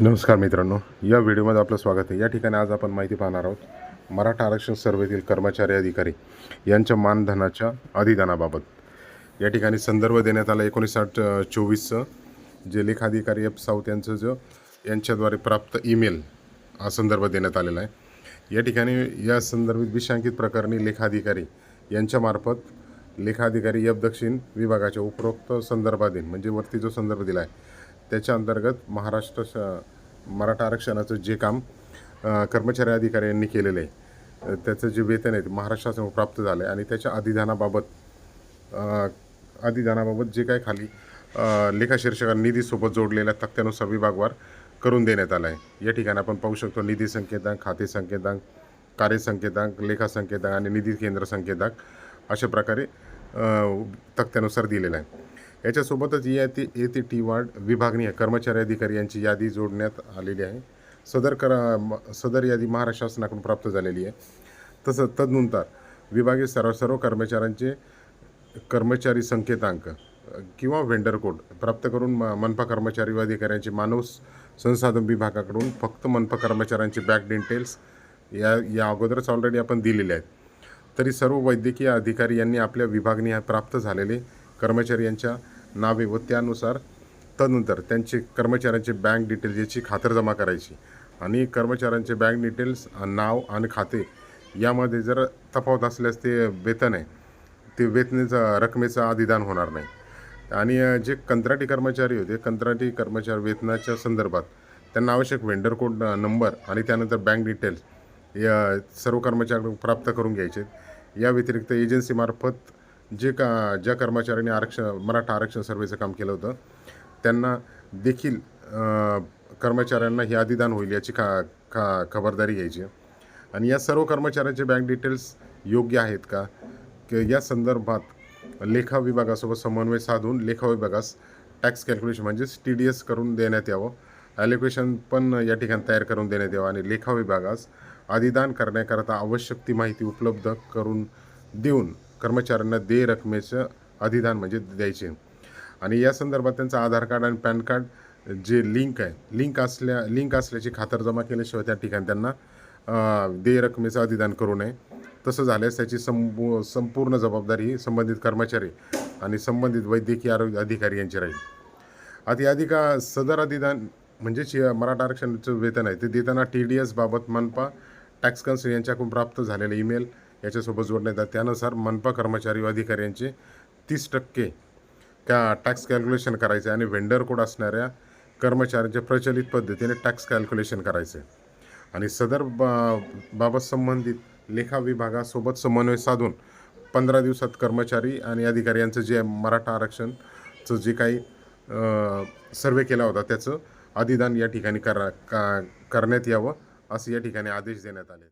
नमस्कार मित्रांनो या व्हिडिओमध्ये आपलं स्वागत आहे. या ठिकाणी आज आपण माहिती पाहणार आहोत मराठा आरक्षण सर्वेतील कर्मचारी अधिकारी यांच्या मानधनाच्या अधिदानाबाबत. या ठिकाणी संदर्भ देण्यात आला एकोणीस आठ चोवीसचं जे लेखाधिकारी एफ साऊथ यांचं जो यांच्याद्वारे प्राप्त ईमेल हा संदर्भ देण्यात आलेला आहे. या ठिकाणी या संदर्भित विषांकित प्रकरणी लेखाधिकारी यांच्यामार्फत लेखाधिकारी एफ दक्षिण विभागाच्या उपरोक्त संदर्भाधीन म्हणजे वरती जो संदर्भ दिला आहे त्याच्या अंतर्गत महाराष्ट्र श मराठा आरक्षणाचं जे काम कर्मचारी अधिकारी यांनी केलेलं आहे त्याचं जे वेतन आहे ते महाराष्ट्रासमोर प्राप्त झालं आहे आणि त्याच्या अधिदानाबाबत अधिदानाबाबत जे काय खाली लेखाशीर्षकात निधीसोबत जोडलेल्या तक्त्यानुसार विभागवार करून देण्यात आला आहे. या ठिकाणी आपण पाहू शकतो निधी संकेतांक खाते संकेतांक कार्यसंकेतांक लेखा संकेतांक आणि निधी केंद्र संकेतांक अशा प्रकारे तक्त्यानुसार दिलेला आहे. याच्यासोबतच या ती ए ती टी वार्ड विभागनीय कर्मचारी अधिकारी यांची यादी जोडण्यात आलेली आहे. सदर कर म- सदर यादी महाराष्ट्र शासनाकडून प्राप्त झालेली आहे. तसंच तदनंतर विभागीय सर्व सर्व कर्मचाऱ्यांचे कर्मचारी संकेतांक किंवा व्हेंडर कोड प्राप्त करून म- मनपा कर्मचारी व अधिकाऱ्यांचे मानव संसाधन विभागाकडून फक्त मनपा कर्मचाऱ्यांचे बॅक डिटेल्स या या अगोदरच ऑलरेडी आपण दिलेले आहेत. तरी सर्व वैद्यकीय अधिकारी यांनी आपल्या विभागणी प्राप्त झालेले कर्मचारी यांच्या नावे व त्यानुसार तदनंतर त्यांचे कर्मचाऱ्यांचे बँक डिटेल्स याची खातरजमा करायची. आणि कर्मचाऱ्यांचे बँक डिटेल्स नाव आणि खाते यामध्ये जर तफावत असल्यास ते वेतन आहे. ते वेतनेचा रकमेचं अधिदान होणार नाही. आणि जे कंत्राटी कर्मचारी होते कंत्राटी कर्मचारी वेतनाच्या संदर्भात त्यांना आवश्यक वेंडर कोड नंबर आणि त्यानंतर बँक डिटेल्स या सर्व कर्मचाऱ्यांना प्राप्त करून घ्यायचे. या व्यतिरिक्त एजन्सीमार्फत जे का ज्या कर्मचाऱ्यांनी आरक्षण मराठा आरक्षण सर्वेचं काम केलं होतं त्यांना देखील कर्मचाऱ्यांना हे अधिदान होईल याची खा खा खबरदारी घ्यायची. आणि या सर्व कर्मचाऱ्यांचे बँक डिटेल्स योग्य आहेत का? की या संदर्भात लेखा विभागासोबत समन्वय साधून लेखा विभागास टॅक्स कॅल्क्युलेशन म्हणजेच टी डी एस करून देण्यात यावं. ॲलोकेशन पण या ठिकाणी तयार करून देण्यात यावं आणि लेखा विभागास अधिदान करण्याकरता आवश्यक ती माहिती उपलब्ध करून देऊन कर्मचाऱ्यांना देय रकमेचं अधिदान म्हणजे द्यायचे. आणि या संदर्भात त्यांचं आधार कार्ड आणि पॅन कार्ड जे लिंक आहे लिंक असल्या लिंक असल्याची खातरजमा केल्याशिवाय त्या ठिकाणी त्यांना देय रकमेचं अधिदान करू नये. तसं झाल्यास त्याची संपू संपूर्ण जबाबदारी ही संबंधित कर्मचारी आणि संबंधित वैद्यकीय आरोग्य अधिकारी यांची राहील. आता या अधिका सदर अधिदान म्हणजेच मराठा आरक्षणाचं वेतन आहे ते देताना टी डी एसबाबत मनपा टॅक्स कन्सल यांच्याकडून प्राप्त झालेले ईमेल याच्यासोबत जोडण्यात येतात त्यानुसार मनपा कर्मचारी व अधिकाऱ्यांचे तीस टक्के त्या टॅक्स कॅल्क्युलेशन करायचे आणि व्हेंडर कोड असणाऱ्या कर्मचाऱ्यांच्या प्रचलित पद्धतीने टॅक्स कॅल्क्युलेशन करायचे. आणि सदर बा बाबत संबंधित लेखा विभागासोबत समन्वय साधून पंधरा दिवसात कर्मचारी आणि अधिकारी यांचं जे मराठा आरक्षणचं जे काही सर्वे केला होता त्याचं अधिदान या ठिकाणी करा का करण्यात यावं असं या ठिकाणी आदेश देण्यात आले.